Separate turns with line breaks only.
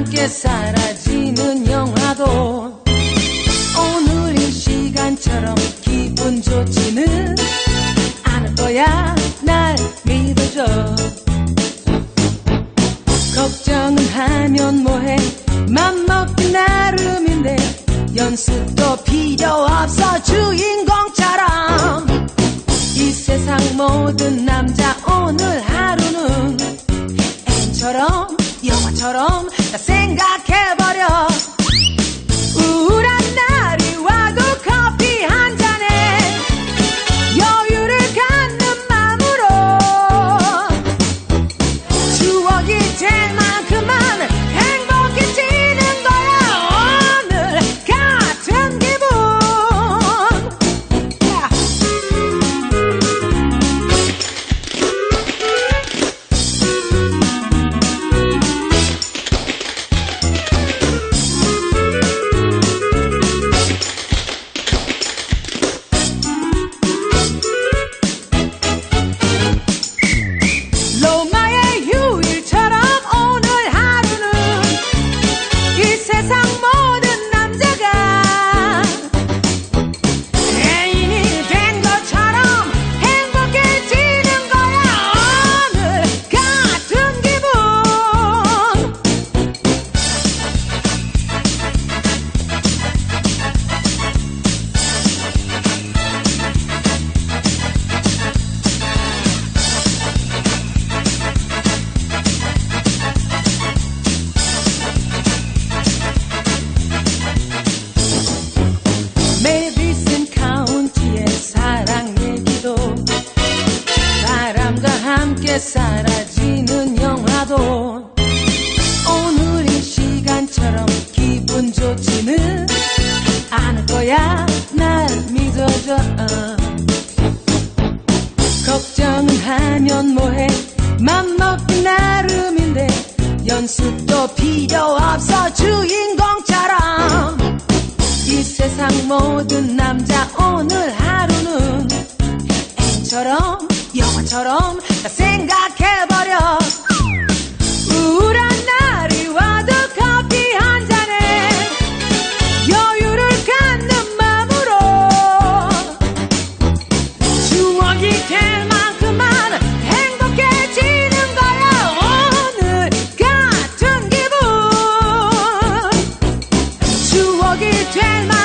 함께 사라지는 영화도 오늘 이 시간처럼 기분 좋지는 않을 거야. 날 믿어줘. 걱정은 하면 뭐해? 맘 먹기 나름인데 연습도 필요 없어. 주인공처럼. 이 세상 모든 남자 오늘 하루는 애처럼 영화처럼 다생 이세 믿어줘 걱정은 하면 뭐해? 맘 먹기 나름인데 연습도 필요 없어. 주인공처럼. 이 세상 모든 남자 오늘 하루는 애처럼 영화처럼 다 생각 全